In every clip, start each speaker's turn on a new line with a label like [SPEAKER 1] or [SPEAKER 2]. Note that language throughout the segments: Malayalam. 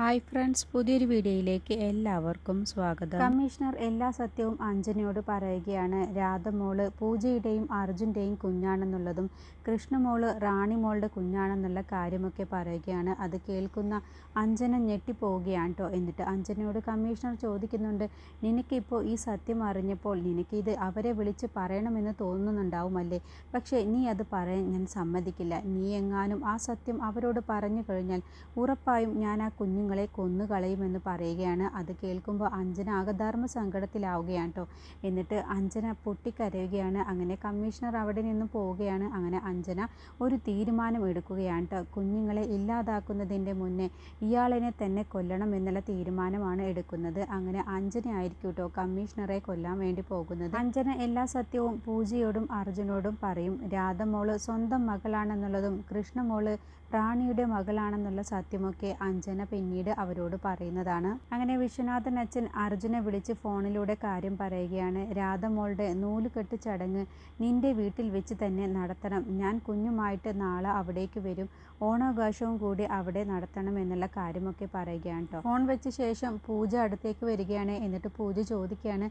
[SPEAKER 1] ഹായ് ഫ്രണ്ട്സ് പുതിയൊരു വീഡിയോയിലേക്ക് എല്ലാവർക്കും സ്വാഗതം. കമ്മീഷണർ എല്ലാ സത്യവും അഞ്ജനയോട് പറയുകയാണ്. രാധമോൾ പൂജയുടെയും അർജുന്റെയും കുഞ്ഞാണെന്നുള്ളതും കൃഷ്ണമോൾ റാണിമോളുടെ കുഞ്ഞാണെന്നുള്ള കാര്യമൊക്കെ പറയുകയാണ്. അത് കേൾക്കുന്ന അഞ്ജന ഞെട്ടിപ്പോവുകയാണ് കേട്ടോ എന്നിട്ട് അഞ്ജനയോട് കമ്മീഷണർ ചോദിക്കുന്നുണ്ട് നിനക്കിപ്പോൾ ഈ സത്യം അറിഞ്ഞപ്പോൾ നിനക്കിത് അവരെ വിളിച്ച് പറയണമെന്ന് തോന്നുന്നുണ്ടാവുമല്ലേ? പക്ഷേ നീ അത് പറയാൻ ഞാൻ സമ്മതിക്കില്ല. നീ എങ്ങാനും ആ സത്യം അവരോട് പറഞ്ഞു കഴിഞ്ഞാൽ ഉറപ്പായും ഞാൻ ആ കുഞ്ഞുങ്ങളെ കൊന്നുകളയുമെന്ന് പറയുകയാണ്. അത് കേൾക്കുമ്പോൾ അഞ്ജന ആകധർമ്മ സങ്കടത്തിലാവുകയാണ് കേട്ടോ എന്നിട്ട് അഞ്ജന പൊട്ടിക്കരയുകയാണ്. അങ്ങനെ കമ്മീഷണർ അവിടെ നിന്നും പോവുകയാണ്. അങ്ങനെ അഞ്ജന ഒരു തീരുമാനം എടുക്കുകയാണ് കേട്ടോ കുഞ്ഞുങ്ങളെ ഇല്ലാതാക്കുന്നതിന്റെ മുന്നേ ഇയാളിനെ തന്നെ കൊല്ലണം എന്നുള്ള തീരുമാനമാണ് എടുക്കുന്നത്. അങ്ങനെ അഞ്ജന ആയിരിക്കും കേട്ടോ കമ്മീഷണറെ കൊല്ലാൻ വേണ്ടി പോകുന്നത്. അഞ്ജന എല്ലാ സത്യവും പൂജയോടും അർജുനോടും പറയും. രാധമോൾ സ്വന്തം മകളാണെന്നുള്ളതും കൃഷ്ണമോൾ റാണിയുടെ മകളാണെന്നുള്ള സത്യമൊക്കെ അഞ്ജന പിന്നീട് അവരോട് പറയുന്നതാണ്. അങ്ങനെ വിശ്വനാഥൻ അച്ഛൻ അർജുനെ വിളിച്ച് ഫോണിലൂടെ കാര്യം പറയുകയാണ്. രാധമോളുടെ നൂലുകെട്ട് ചടങ്ങ് നിന്റെ വീട്ടിൽ വെച്ച് തന്നെ നടത്തണം. ഞാൻ കുഞ്ഞുമായിട്ട് നാളെ അവിടേക്ക് വരും. ഓണാഘോഷവും കൂടി അവിടെ നടത്തണം എന്നുള്ള കാര്യമൊക്കെ പറയുകയാണ് ഫോൺ വെച്ച ശേഷം പൂജ അടുത്തേക്ക് വരികയാണ്. എന്നിട്ട് പൂജ ചോദിക്കുകയാണ്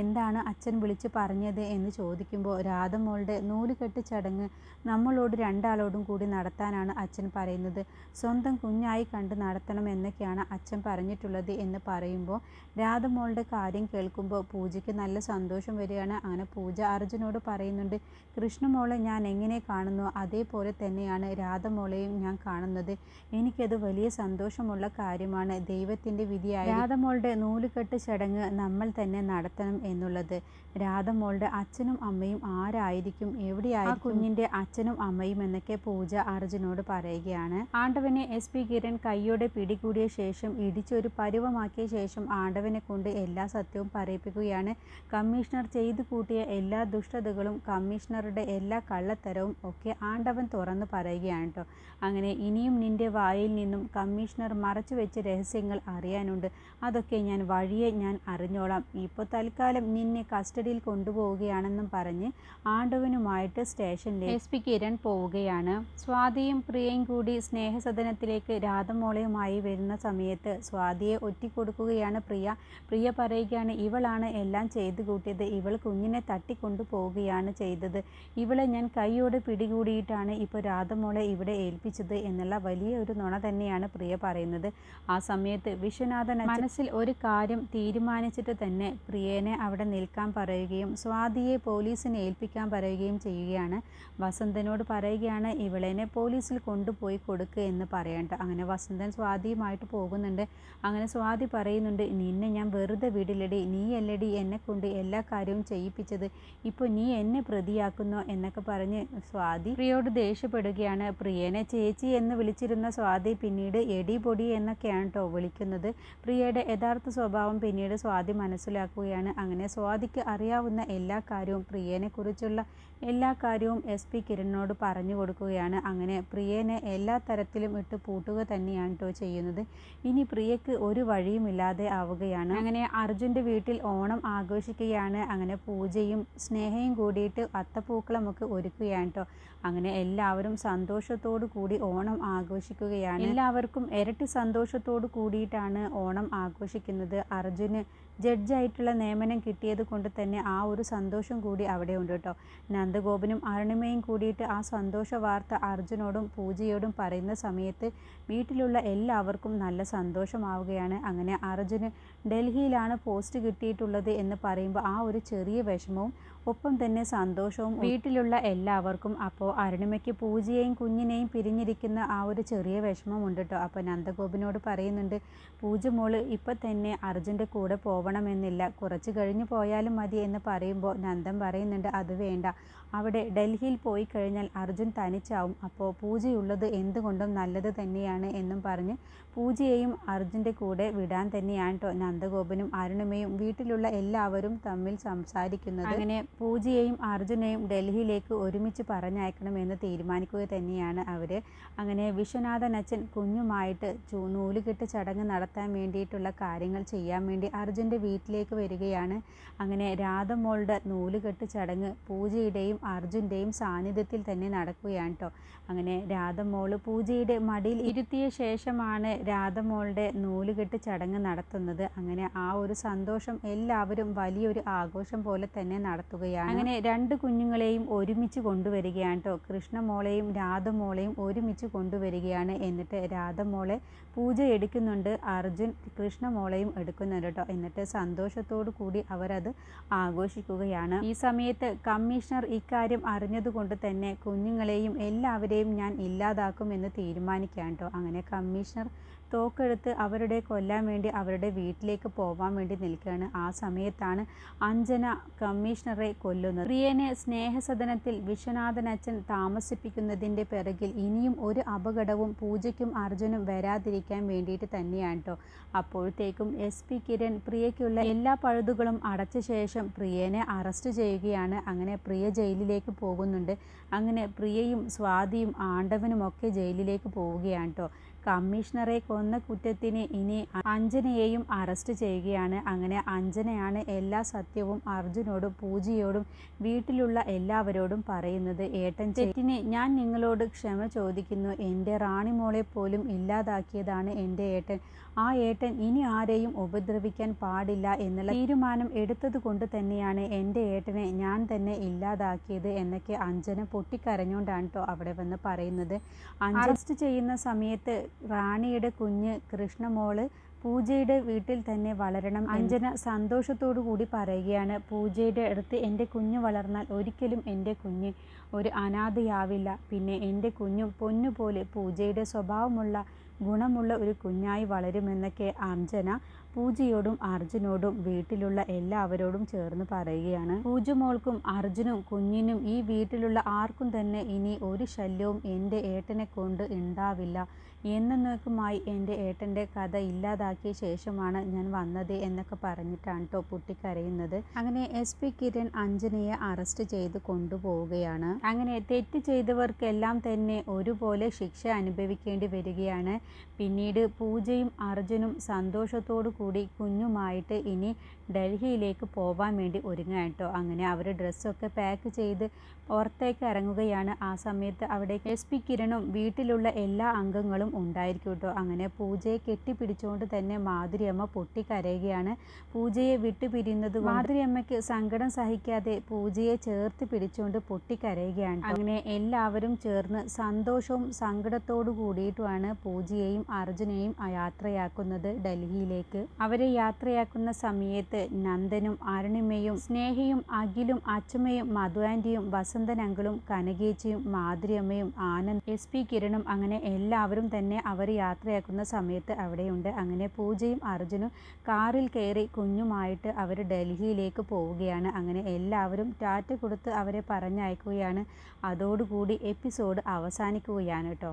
[SPEAKER 1] എന്താണ് അച്ഛൻ വിളിച്ച് പറഞ്ഞത്? എന്ന് ചോദിക്കുമ്പോൾ രാധമോളുടെ നൂലുകെട്ട് ചടങ്ങ് നമ്മളോട് രണ്ടാളോടും കൂടി നടത്താനാണ് അച്ഛൻ പറയുന്നത് സ്വന്തം കുഞ്ഞായി കണ്ട് നടത്തണം എന്നൊക്കെയാണ് അച്ഛൻ പറഞ്ഞിട്ടുള്ളത് എന്ന് പറയുമ്പോൾ രാധമോളുടെ കാര്യം കേൾക്കുമ്പോൾ പൂജയ്ക്ക് നല്ല സന്തോഷം വരികയാണ്. അങ്ങനെ പൂജ അർജുനോട് പറയുന്നുണ്ട് കൃഷ്ണമോളെ ഞാൻ എങ്ങനെ കാണുന്നു? അതേപോലെ തന്നെയാണ് രാധമോളെയും ഞാൻ കാണുന്നത്. എനിക്കത് വലിയ സന്തോഷമുള്ള കാര്യമാണ്. ദൈവത്തിന്റെ വിധിയായി രാധമോളുടെ നൂലുകെട്ട് ചടങ്ങ് നമ്മൾ തന്നെ നടത്തണം എന്നുള്ളത്. രാധമോളുടെ അച്ഛനും അമ്മയും ആരായിരിക്കും? എവിടെയായിരിക്കും? കുഞ്ഞിന്റെ അച്ഛനും അമ്മയും എന്നൊക്കെ പൂജ അർജുനോട് പറയുകയാണ്. ആണ്ടവനെ എസ് പി കിരൺ കൈയോടെ പിടികൂടിയ ശേഷം ഇടിച്ചൊരു പരുവമാക്കിയ ശേഷം ആണ്ടവനെ കൊണ്ട് എല്ലാ സത്യവും പറയിപ്പിക്കുകയാണ്. കമ്മീഷണർ ചെയ്തു കൂട്ടിയ എല്ലാ ദുഷ്ടതകളും കമ്മീഷണറുടെ എല്ലാ കള്ളത്തരവും ഒക്കെ ആണ്ടവൻ തുറന്നു പറയുകയാണ് കേട്ടോ അങ്ങനെ ഇനിയും നിന്റെ വായിൽ നിന്നും കമ്മീഷണർ മറച്ചു വെച്ച രഹസ്യങ്ങൾ അറിയാനുണ്ട്. അതൊക്കെ ഞാൻ വഴിയെ ഞാൻ അറിഞ്ഞോളാം. ഇപ്പോൾ തൽക്കാലം നിന്നെ കസ്റ്റഡിയിൽ കൊണ്ടുപോവുകയാണെന്നും പറഞ്ഞ് ആണ്ടവനുമായിട്ട് സ്റ്റേഷനിൽ എസ് പി കിരൺ പോവുകയാണ്. സ്വാതിയും പ്രിയയും കൂടി സ്നേഹസദനത്തിലേക്ക് രാധമോളയുമായി വരുന്ന സമയത്ത് സ്വാതിയെ ഒറ്റിക്കൊടുക്കുകയാണ് പ്രിയ. പ്രിയ പറയുകയാണ് ഇവളാണ് എല്ലാം ചെയ്തു കൂട്ടിയത്. ഇവൾ കുഞ്ഞിനെ തട്ടിക്കൊണ്ടു പോവുകയാണ് ചെയ്തത്. ഇവളെ ഞാൻ കൈയോട് പിടികൂടിയിട്ടാണ് ഇപ്പോൾ രാധമോളെ ഇവിടെ ഏൽപ്പിച്ചത് എന്നുള്ള വലിയ ഒരു നുണ തന്നെയാണ് പ്രിയ പറയുന്നത്. ആ സമയത്ത് വിശ്വനാഥൻ മനസ്സിൽ ഒരു കാര്യം തീരുമാനിച്ചിട്ട് തന്നെ പ്രിയനെ അവിടെ നിൽക്കാൻ പറയുകയും സ്വാതിയെ പോലീസിനെ ഏൽപ്പിക്കാൻ പറയുകയും ചെയ്യുകയാണ്. വസന്തനോട് പറയുകയാണ് ഇവളെന്നെ പോലീസിൽ കൊണ്ടുപോയി കൊടുക്കുക എന്ന് പറയണ്ട. അങ്ങനെ വസന്തൻ സ്വാതിയുമായിട്ട് പോകുന്നുണ്ട്. അങ്ങനെ സ്വാതി പറയുന്നുണ്ട് നിന്നെ ഞാൻ വെറുതെ വിടില്ലടി. നീയല്ലടി എന്നെ കൊണ്ട് എല്ലാ കാര്യവും ചെയ്യിപ്പിച്ചത്. ഇപ്പോൾ നീ എന്നെ പ്രതിയാക്കുന്നോ എന്നൊക്കെ പറഞ്ഞ് സ്വാതി പ്രിയോട് ദേഷ്യപ്പെടുകയാണ്. പ്രിയനെ ചേച്ചി എന്ന് വിളിച്ചിരുന്ന സ്വാതി പിന്നീട് എടി പൊടി എന്നൊക്കെയാണ് കേട്ടോ വിളിക്കുന്നത്. പ്രിയയുടെ യഥാർത്ഥ സ്വഭാവം പിന്നീട് സ്വാതി മനസ്സിലാക്കുകയാണ്. അങ്ങനെ സ്വാതിക്ക് അറിയാവുന്ന എല്ലാ കാര്യവും പ്രിയനെക്കുറിച്ചുള്ള എല്ലാ കാര്യവും എസ് പി കിരണിനോട് പറഞ്ഞു കൊടുക്കുകയാണ്. അങ്ങനെ പ്രിയനെ എല്ലാ തരത്തിലും ഇട്ട് പൂട്ടുക തന്നെയാണ് കേട്ടോ ചെയ്യുന്നത്. ഇനി പ്രിയക്ക് ഒരു വഴിയുമില്ലാതെ ആവുകയാണ്. അങ്ങനെ അർജുന്റെ വീട്ടിൽ ഓണം ആഘോഷിക്കുകയാണ്. അങ്ങനെ പൂജയും സ്നേഹയും കൂടിയിട്ട് അത്തപ്പൂക്കളമൊക്കെ ഒരുക്കുകയാണ് കേട്ടോ അങ്ങനെ എല്ലാവരും സന്തോഷത്തോടു കൂടി ഓണം ആഘോഷിക്കുകയാണ്. എല്ലാവർക്കും ഇരട്ടി സന്തോഷത്തോടു കൂടിയിട്ടാണ് ഓണം ആഘോഷിക്കുന്നത്. അർജുന് ജഡ്ജായിട്ടുള്ള നിയമനം കിട്ടിയത് കൊണ്ട് തന്നെ ആ ഒരു സന്തോഷം കൂടി അവിടെ ഉണ്ട് കേട്ടോ. നന്ദഗോപനും അരുണിമയും കൂടിയിട്ട് ആ സന്തോഷ വാർത്ത അർജുനോടും പൂജയോടും പറയുന്ന സമയത്ത് വീട്ടിലുള്ള എല്ലാവർക്കും നല്ല സന്തോഷമാവുകയാണ്. അങ്ങനെ അർജുന് ഡൽഹിയിലാണ് പോസ്റ്റ് കിട്ടിയിട്ടുള്ളത് എന്ന് പറയുമ്പോൾ ആ ഒരു ചെറിയ വിഷമവും ഒപ്പം തന്നെ സന്തോഷവും വീട്ടിലുള്ള എല്ലാവർക്കും അപ്പോൾ അരുണിമയ്ക്ക് പൂജയെയും കുഞ്ഞിനെയും പിരിഞ്ഞിരിക്കുന്ന ആ ഒരു ചെറിയ വിഷമമുണ്ട് കേട്ടോ. അപ്പോൾ നന്ദഗോപിനോട് പറയുന്നുണ്ട് പൂജ മോൾ ഇപ്പം തന്നെ അർജുന്റെ കൂടെ പോകണമെന്നില്ല കുറച്ച് കഴിഞ്ഞ് പോയാലും മതി എന്ന് പറയുമ്പോൾ നന്ദൻ പറയുന്നുണ്ട് അത് വേണ്ട. അവിടെ ഡൽഹിയിൽ പോയി കഴിഞ്ഞാൽ അർജുൻ തനിച്ചാവും. അപ്പോൾ പൂജയുള്ളത് എന്തുകൊണ്ടും നല്ലത് തന്നെയാണ് എന്നും പറഞ്ഞ് പൂജയെയും അർജുന്റെ കൂടെ വിടാൻ തന്നെയാണ് കേട്ടോ നന്ദഗോപനും അരുണിമയും വീട്ടിലുള്ള എല്ലാവരും തമ്മിൽ സംസാരിക്കുന്നത് അങ്ങനെ പൂജയെയും അർജുനെയും ഡൽഹിയിലേക്ക് ഒരുമിച്ച് പറഞ്ഞയക്കണമെന്ന് തീരുമാനിക്കുക തന്നെയാണ് അവർ അങ്ങനെ വിശ്വനാഥൻ അച്ഛൻ കുഞ്ഞുമായിട്ട് നൂലുകെട്ട് ചടങ്ങ് നടത്താൻ വേണ്ടിയിട്ടുള്ള കാര്യങ്ങൾ ചെയ്യാൻ വേണ്ടി അർജുന്റെ വീട്ടിലേക്ക് വരികയാണ്. അങ്ങനെ രാധമോളുടെ നൂലുകെട്ട് ചടങ്ങ് പൂജയുടെയും അർജുന്റെയും സാന്നിധ്യത്തിൽ തന്നെ നടക്കുകയാണ് കേട്ടോ അങ്ങനെ രാധ രാധമോൾ പൂജയുടെ മടിയിൽ ഇരുത്തിയ ശേഷമാണ് രാധമോളുടെ നൂലുകെട്ട് ചടങ്ങ് നടത്തുന്നത്. അങ്ങനെ ആ ഒരു സന്തോഷം എല്ലാവരും വലിയൊരു ആഘോഷം പോലെ തന്നെ നടത്തുകയാണ്. അങ്ങനെ രണ്ട് കുഞ്ഞുങ്ങളെയും ഒരുമിച്ച് കൊണ്ടുവരികയാണ് കേട്ടോ കൃഷ്ണമോളെയും രാധമോളെയും ഒരുമിച്ച് കൊണ്ടുവരികയാണ് എന്നിട്ട് രാധമോളെ പൂജ എടുക്കുന്നുണ്ട്. അർജുൻ കൃഷ്ണമോളെയും എടുക്കുന്നുണ്ട് കേട്ടോ എന്നിട്ട് സന്തോഷത്തോടു കൂടി അവരത് ആഘോഷിക്കുകയാണ്. ഈ സമയത്ത് കമ്മീഷണർ ഇക്കാര്യം അറിഞ്ഞതുകൊണ്ട് തന്നെ കുഞ്ഞുങ്ങളെയും എല്ലാവരെയും ഞാൻ ഇല്ലാതാക്കും എന്ന് തീരുമാനിക്കാം കേട്ടോ അങ്ങനെ കമ്മീഷണർ തോക്കെടുത്ത് അവരുടെ കൊല്ലാൻ വേണ്ടി അവരുടെ വീട്ടിലേക്ക് പോകാൻ വേണ്ടി നിൽക്കുകയാണ്. ആ സമയത്താണ് അഞ്ജന കമ്മീഷണറെ കൊല്ലുന്നത്. പ്രിയനെ സ്നേഹസദനത്തിൽ വിശ്വനാഥൻ അച്ഛൻ താമസിപ്പിക്കുന്നതിന്റെ പിറകിൽ ഇനിയും ഒരു അപകടവും പൂജയ്ക്കും അർജുനും വരാതിരിക്കാൻ വേണ്ടിയിട്ട് തന്നെയാണ് കേട്ടോ അപ്പോഴത്തേക്കും എസ് പി കിരൺ പ്രിയയ്ക്കുള്ള എല്ലാ പഴുതുകളും അടച്ച ശേഷം പ്രിയനെ അറസ്റ്റ് ചെയ്യുകയാണ്. അങ്ങനെ പ്രിയ ജയിലിലേക്ക് പോകുന്നുണ്ട്. അങ്ങനെ പ്രിയയും സ്വാതിയും ആണ്ടവനുമൊക്കെ ജയിലിലേക്ക് പോവുകയാണ് കേട്ടോ കമ്മീഷണറെ കൊന്ന കുറ്റത്തിന് ഇനി അഞ്ജനയെയും അറസ്റ്റ് ചെയ്യുകയാണ്. അങ്ങനെ അഞ്ജനയാണ് എല്ലാ സത്യവും അർജുനോടും പൂജയോടും വീട്ടിലുള്ള എല്ലാവരോടും പറയുന്നത്. ഏട്ടൻ ചേട്ടിനെ ഞാൻ നിങ്ങളോട് ക്ഷമ ചോദിക്കുന്നു. എന്റെ റാണിമോളെ പോലും ഇല്ലാതാക്കിയതാണ് എന്റെ ഏട്ടൻ. ആ ഏട്ടൻ ഇനി ആരെയും ഉപദ്രവിക്കാൻ പാടില്ല എന്നുള്ള തീരുമാനം എടുത്തത് കൊണ്ട് തന്നെയാണ് എന്റെ ഏട്ടനെ ഞാൻ തന്നെ ഇല്ലാതാക്കിയത് എന്നൊക്കെ അഞ്ജന പൊട്ടിക്കരഞ്ഞുകൊണ്ടാണ് കേട്ടോ അവിടെ വന്ന് പറയുന്നത്. അറസ്റ്റ് ചെയ്യുന്ന സമയത്ത് റാണിയുടെ കുഞ്ഞ് കൃഷ്ണമോൾ പൂജയുടെ വീട്ടിൽ തന്നെ വളരണം. അഞ്ജന സന്തോഷത്തോടു കൂടി പറയുകയാണ് പൂജയുടെ അടുത്ത് എന്റെ കുഞ്ഞ് വളർന്നാൽ ഒരിക്കലും എന്റെ കുഞ്ഞ് ഒരു അനാഥയാവില്ല. പിന്നെ എന്റെ കുഞ്ഞു പൊന്നുപോലെ പൂജയുടെ സ്വഭാവമുള്ള ഗുണമുള്ള ഒരു കുഞ്ഞായി വളരുമെന്നൊക്കെ അഞ്ജന പൂജയോടും അർജുനോടും വീട്ടിലുള്ള എല്ലാവരോടും ചേർന്ന് പറയുകയാണ്. പൂജമോൾക്കും അർജുനും കുഞ്ഞിനും ഈ വീട്ടിലുള്ള ആർക്കും തന്നെ ഇനി ഒരു ശല്യവും എന്റെ ഏട്ടനെ കൊണ്ട് ഉണ്ടാവില്ല എന്നേക്കുമായി എന്റെ ഏട്ടന്റെ കഥ ഇല്ലാതാക്കിയ ശേഷമാണ് ഞാൻ വന്നത് എന്നൊക്കെ പറഞ്ഞിട്ടാണ് കേട്ടോ പൊട്ടിക്കരയുന്നത്. അങ്ങനെ എസ് പി കിരൺ അഞ്ജനയെ അറസ്റ്റ് ചെയ്ത് കൊണ്ടുപോവുകയാണ്. അങ്ങനെ തെറ്റ് ചെയ്തവർക്കെല്ലാം തന്നെ ഒരുപോലെ ശിക്ഷ അനുഭവിക്കേണ്ടി വരികയാണ്. പിന്നീട് പൂജയും അർജുനും സന്തോഷത്തോടു കൂടി കുഞ്ഞുമായിട്ട് ഇനി ഡൽഹിയിലേക്ക് പോവാൻ വേണ്ടി ഒരുങ്ങുകയാണ് കേട്ടോ. അങ്ങനെ അവർ ഡ്രസ്സൊക്കെ പാക്ക് ചെയ്ത് പുറത്തേക്ക് ഇറങ്ങുകയാണ്. ആ സമയത്ത് അവിടെ എസ്. പി. കിരണും വീട്ടിലുള്ള എല്ലാ അംഗങ്ങളും ഉണ്ടായിരിക്കും കേട്ടോ. അങ്ങനെ പൂജയെ കെട്ടിപ്പിടിച്ചുകൊണ്ട് തന്നെ മാധുരിയമ്മ പൊട്ടിക്കരയുകയാണ്. പൂജയെ വിട്ടുപിരിയുന്നത് മാധുരിയമ്മയ്ക്ക് സങ്കടം സഹിക്കാതെ പൂജയെ ചേർത്ത് പിടിച്ചുകൊണ്ട് പൊട്ടിക്കരയുകയാണ്. അങ്ങനെ എല്ലാവരും ചേർന്ന് സന്തോഷവും സങ്കടത്തോടു കൂടിയിട്ടുമാണ് പൂജയെയും അർജുനെയും യാത്രയാക്കുന്നത് ഡൽഹിയിലേക്ക്. അവരെ യാത്രയാക്കുന്ന സമയത്ത് നന്ദനും അരുണിമയും സ്നേഹയും അഖിലും അച്ഛമ്മയും മധു ആന്റിയും വസന്തൻ അങ്കിളും കനകേച്ചിയും മാതിരിയമ്മയും ആനന്ദ് എസ് പി കിരണും അങ്ങനെ എല്ലാവരും തന്നെ അവർ യാത്രയാക്കുന്ന സമയത്ത് അവിടെയുണ്ട്. അങ്ങനെ പൂജയും അർജുനും കാറിൽ കയറി കുഞ്ഞുമായിട്ട് അവർ ഡൽഹിയിലേക്ക് പോവുകയാണ്. അങ്ങനെ എല്ലാവരും ടാറ്റ കൊടുത്ത് അവരെ പറഞ്ഞയക്കുകയാണ്. അതോടുകൂടി എപ്പിസോഡ് അവസാനിക്കുകയാണ് കേട്ടോ.